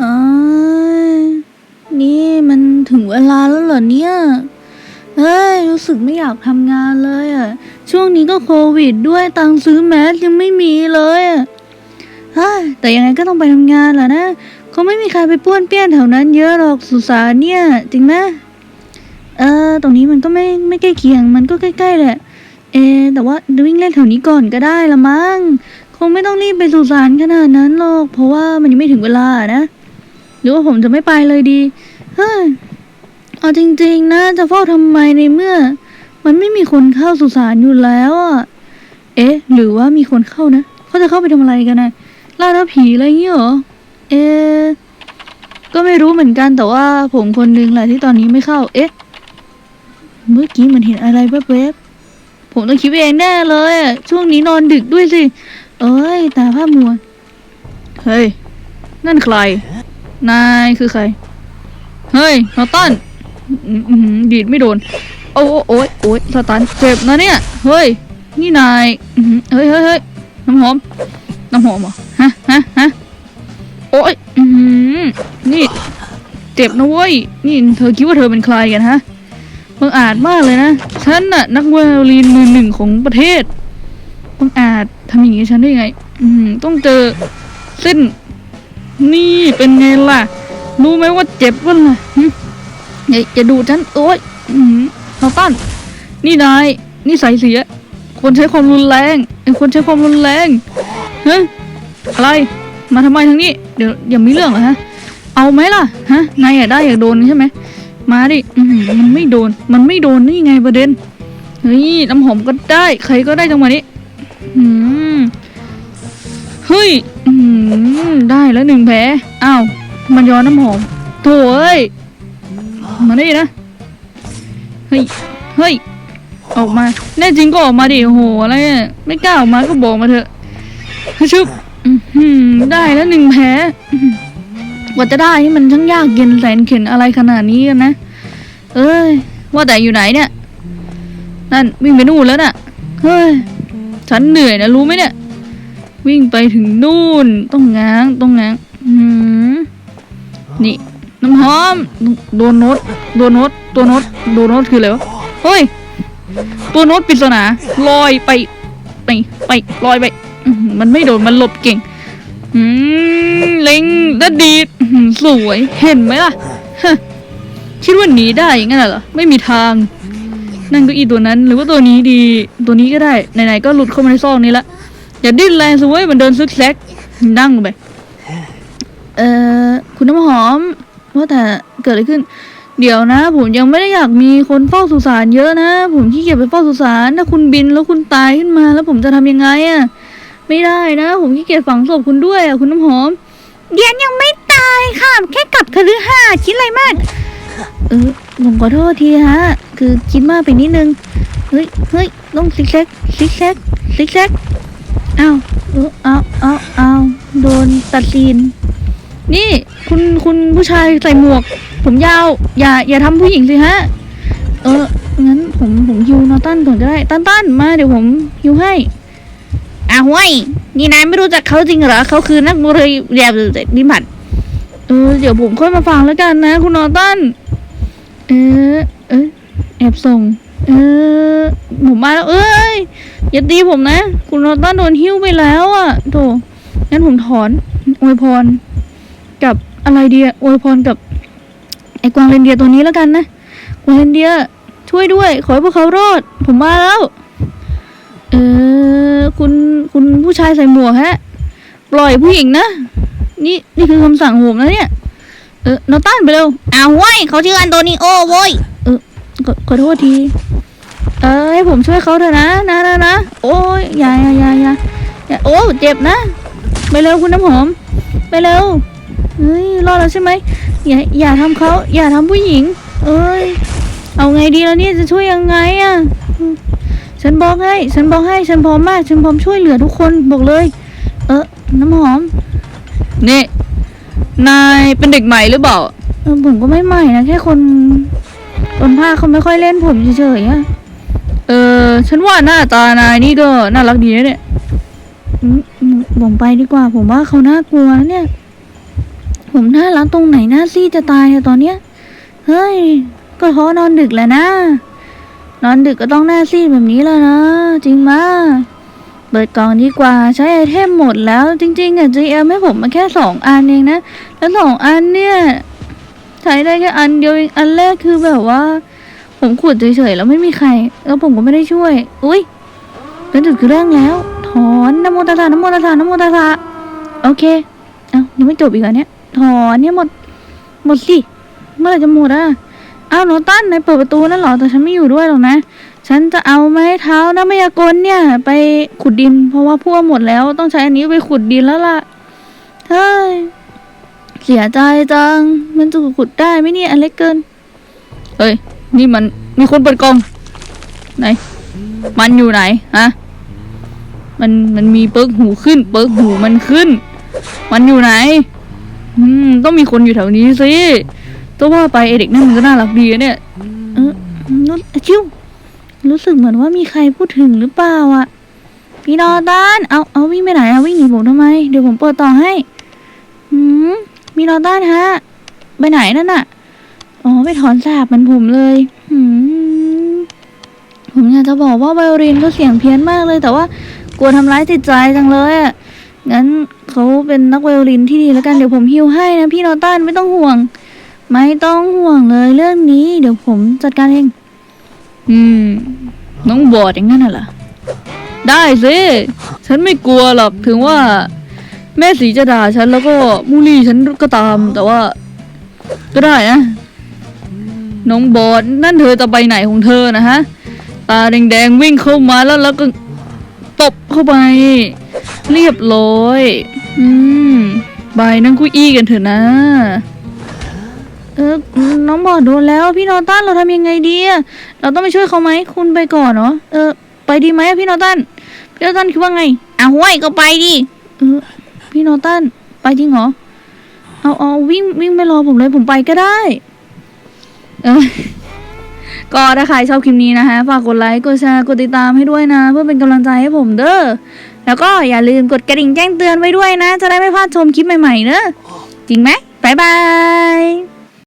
อ๋อนี่มันถึงเวลาแล้วเหรอเนี่ย เฮ้ย รู้สึกไม่อยากทำงานเลยอะ ช่วงนี้ก็โควิดด้วยตังค์ซื้อแมสยังไม่มีเลยอะเฮ้ยแต่ยังไงก็ต้องไปทำงานแหละนะคงไม่มีใครไปป้วนเปี้ยนแถวนั้นเยอะหรอกสุสานเนี่ย จริงไหมเออ ตรงนี้มันก็ไม่ไม่ใกล้เคียง มันก็ใกล้ๆแหละ เอ แต่ว่าวิ่งเล่นแถวนี้ก่อนก็ได้ละมั้ง คงไม่ต้องรีบไปสุสานขนาดนั้นหรอก เพราะว่ามันยังไม่ถึงเวลานะ รือว่าผมจะไม่ไปเลยดี เฮ้ย เอาจริง ๆ นะ จะเฝ้าทำไมในเมื่อ มันไม่มีคนเข้าสุสานอยู่แล้วอะ เอ๊ะ หรือว่ามีคนเข้านะเขาจะเข้าไปทำอะไรกันนะล่าท้าผีอะไรเงี้ยเหรอ เอ๊ะ ก็ไม่รู้เหมือนกันแต่ว่าผมคนนึงแหละที่ตอนนี้ไม่เข้า เอ๊ะ เมื่อกี้มันเห็นอะไรแวบๆผมต้องคิดเองแน่เลยอะช่วงนี้นอนดึกด้วยสิ เอ้ยตาผ้ามัว เฮ้ย นั่นใคร นายคือใคร เฮ้ยนอตันหือหือดีดไม่โดน โอ้โอ้โอ้ยโอ้ยสตันเจ็บนะเนี่ย เฮ้ย นี่นายเฮ้ยเฮ้ยเฮ้ยน้ำหอม น้ำหอมเหรอ ฮะฮะฮะโอ้ยอือหือนี่ เจ็บนะเว้ย นี่เธอคิดว่าเธอเป็นใครกันฮะบังอาจมากเลยนะ ฉันน่ะ นักไวโอลินมือหนึ่งของประเทศบังอาจทำอย่างนี้ฉันได้ยังไง อืต้องเจอเส้น นี่เป็นไงล่ะ รู้ไหมว่าเจ็บวะล่ะอย่าอย่าดูฉันโอ๊ยเราตั้นนี่นายนี่ใส่เสีย คนใช้ความรุนแรงเป็นคนใช้ความรุนแรงฮะอะไร มาทำไมทางนี้ เดี๋ยวอย่ามีเรื่องเหรอฮะ เอาไหมล่ะ ฮะ นายอยากได้อยากโดนใช่ไหม มาดิมันไม่โดน มันไม่โดนนี่ไงประเด็น เฮ้ยน้ำหอมก็ได้ ใครก็ได้จังหวะนี้ อืม เฮ้ย มได้แล้วหนึ่งแผลอ้าวมันย้อนน้ำหอมโถ่เอ้ยมาดินะเฮ้ยเฮ้ยออกมา แน่จริงก็ออกมาดิโอ้โหอะไรเนี่ยไม่กล้าออกมาก็บอกมาเถอะฮึชุบได้แล้วหนึ่งแผลกว่าจะได้นี่มันช่างยากเย็นแสนเข็นอะไรขนาดนี้กันนะ เอ้ย ว่าแต่อยู่ไหนเนี่ย นั่นวิ่งไปนู่นแล้วน่ะ เฮ้ย ฉันเหนื่อยนะรู้ไหมเนี่ย วิ่งไปถึงนู่น ต้องง้างต้องง้างอืมนี่ น้ำหอม โดนโนตโดนโนตตัวโนตโดนโนตคืออะไรวะเฮ้ย ตัวโนตปริศนาลอยไป ไป ไปลอยไป มันไม่โดน มันหลบเก่งอืมเล็งและดีดสวย เห็นไหมล่ะคิดว่าหนีได้งั้นเหรอ ไม่มีทาง นั่นก็อีตัวนั้น หรือว่าตัวนี้ดี ตัวนี้ก็ได้ ไหนๆ ก็หลุดเข้ามาในซอกนี้ละ อย่าดิ้นแรงสิเว้ยมันเดินซึกแซกนั่งไป เอ่อ คุณน้ำหอม ว่าแต่เกิดอะไรขึ้น เดี๋ยวนะ ผมยังไม่ได้อยากมีคนเฝ้าสุสานเยอะนะ ผมขี้เกียจไปเฝ้าสุสานถ้าคุณบินแล้วคุณตายขึ้นมา แล้วผมจะทำยังไงอะไม่ได้นะ ผมขี้เกียจฝังศพคุณด้วยอะคุณน้ำหอม เดียนยังไม่ตายค่ะ แค่กลับคฤหาสน์คิดอะไรมาก เออผมขอโทษทีฮะ คือคิดมากไปนิดนึง เฮ้ยเฮ้ยต้องซิกแซกซิกแซกซิกแซก อ้าวเออเอาเอาเอาโดนตัดซีน นี่คุณคุณผู้ชายใส่หมวก ผมยาว อย่า อย่าทำผู้หญิงสิฮะ เอองั้นผมผมฮิวนอตันก่อนก็ได้ตันตันมาเดี๋ยวผมฮิวให้อ้าวเว้ยนี่นายไม่รู้จักเขาจริงเหรอเขาคือนักมวยเรียบนิพัดเออเดี๋ยวผมค่อยมาฟังแล้วกันนะ คุณนอตันเออเอยแอบส่ง เออผมมาแล้วเอ้ย อย่าตีผมนะ คุณนอตันโดนหิ้วไปแล้วอะโถงั้นผมถอนอวยพร กับอะไรเดียอวยพรกับ ไอ้กวางเรนเดียตัวนี้แล้วกันนะกวางเรนเดียช่วยด้วย ขอให้พวกเขารอด ผมมาแล้ว เออคุณคุณผู้ชายใส่หมวกฮะ ปล่อยผู้หญิงนะ นี่นี่คือคำสั่งผมนะเนี่ย เออนอต้านไปเร็วอ้าวเว้ยเขาชื่ออันโตนิโอเว้ยขอขอโทษที เออให้ผมช่วยเขาเถอะนะนะนะนะโอ้ยอย่าอย่าอย่าอย่าอย่าโอ้เจ็บนะ ไปเร็วคุณน้ำหอม ไปเร็วเฮ้ยรอดแล้วใช่ไหมอย่าอย่าทำเขาอย่าทำผู้หญิง เอ้ยเอาไงดีแล้วเนี่ยจะช่วยยังไงอะฉันบอกให้ ฉันบอกให้ฉันพร้อมมาก ฉันพร้อมช่วยเหลือทุกคนบอกเลย เออน้ำหอมนี่นายเป็นเด็กใหม่หรือเปล่าเออผมก็ไม่ใหม่นะแค่คนคนภาคเขาไม่ค่อยเล่นผมเฉยๆอะ เออ ฉันว่าหน้าตานายนี่ก็น่ารักดีนะเนี่ยอืมอืมผมไปดีกว่า ผมว่าเขาน่ากลัวนะเนี่ย ผมน่ารักตรงไหนหน้าซีดจะตายอะตอนเนี้ย เฮ้ย ก็เพราะนอนดึกแหละนะ นอนดึกก็ต้องหน้าซีดแบบนี้แล้วนะ จริงมะเปิดกล่องดีกว่าใช้ไอเทมหมดแล้ว จริงๆอะ GM ให้ผมมาแค่สองอันเองนะ แล้วสองอันเนี่ย ใช้ได้แค่อันเดียวเองอันแรกคือแบบว่า ผมขุดเฉยๆแล้วไม่มีใคร แล้วผมก็ไม่ได้ช่วย อุ้ยเป็นจุดคือเรื่องแล้ว ถอนนะโมตัสสะนะโมตัสสะนะโมตัสสะโอเค เอ้ายังไม่จบอีกเหรอเนี่ย ถอนเนี่ยหมด หมดสิ เมื่อไหร่จะหมดอะเอ้าโนตันนายเปิดประตูนั่นหรอ แต่ฉันไม่อยู่ด้วยหรอกนะ ฉันจะเอาไม้เท้านะมายากลเนี่ย ไปขุดดิน เพราะว่าพวกหมดแล้ว ต้องใช้อันนี้ไปขุดดินแล้วล่ะ เฮ้ย เสียใจจัง มันจะขุดได้ไหมเนี่ยอันเล็กเกิน เฮ้ย นี่มันมีคนเปิดกล่อง ไหน มันอยู่ไหนฮะมันมันมีเปิกหูขึ้น เปิกหูมันขึ้น มันอยู่ไหน อืมต้องมีคนอยู่แถวนี้สิตัวว่าไปไอเด็กนั่นมันก็น่ารักดีอะเนี่ยเออนุ่นชิวรู้สึกเหมือนว่ามีใครพูดถึงหรือเปล่าอะ พี่นอตันเอาเอาวิ่งไปไหนอะวิ่งหนีผมทำไม เดี๋ยวผมเปิดต่อให้หืมพี่นอตันฮะ ไปไหนนั่นน่ะ อ๋อไปถอนสาบมันผมเลยหืมผมอยากจะบอกว่าไวโอลินเขาเสียงเพี้ยนมากเลย แต่ว่ากลัวทำร้ายจิตใจจังเลยอะงั้นเขาเป็นนักไวโอลินที่ดีแล้วกันเดี๋ยวผมฮิวให้นะพี่นอตันไม่ต้องห่วง ไม่ต้องห่วงเลยเรื่องนี้ เดี๋ยวผมจัดการเอง อืม น้องบอดอย่างนั้นน่ะเหรอได้สิฉันไม่กลัวหรอกถึงว่า แม่สีจะด่าฉันแล้วก็มูลี่ฉันก็ตามแต่ว่า ก็ได้นะ น้องบอดนั่นเธอจะไปไหนของเธอนะฮะ ตาแดงๆวิ่งเข้ามาแล้วแล้วก็ตบเข้าไป เรียบร้อย อืมบายนั่งกุยอี้กันเถอะนะ เออ น้องบอกโดนแล้ว พี่นอตันเราทำยังไงดีอะเราต้องไปช่วยเขาไหม คุณไปก่อนเนาะเออ ไปดีไหมพี่นอตัน พี่นอตันคิดว่าไงอะห้วยก็ไปดิ เออ พี่นอตัน ไปจริงเหรอ เอาเอาวิ่งวิ่งไปรอผมเลยผมไปก็ได้ ก็ถ้าใครชอบคลิปนี้นะคะฝากกดไลค์กดแชร์กดติดตามให้ด้วยนะ เพื่อเป็นกำลังใจให้ผมเด้อแล้วก็อย่าลืมกดกระดิ่งแจ้งเตือนไว้ด้วยนะ จะได้ไม่พลาดชมคลิปใหม่ๆเนอะจริงไหมบายบาย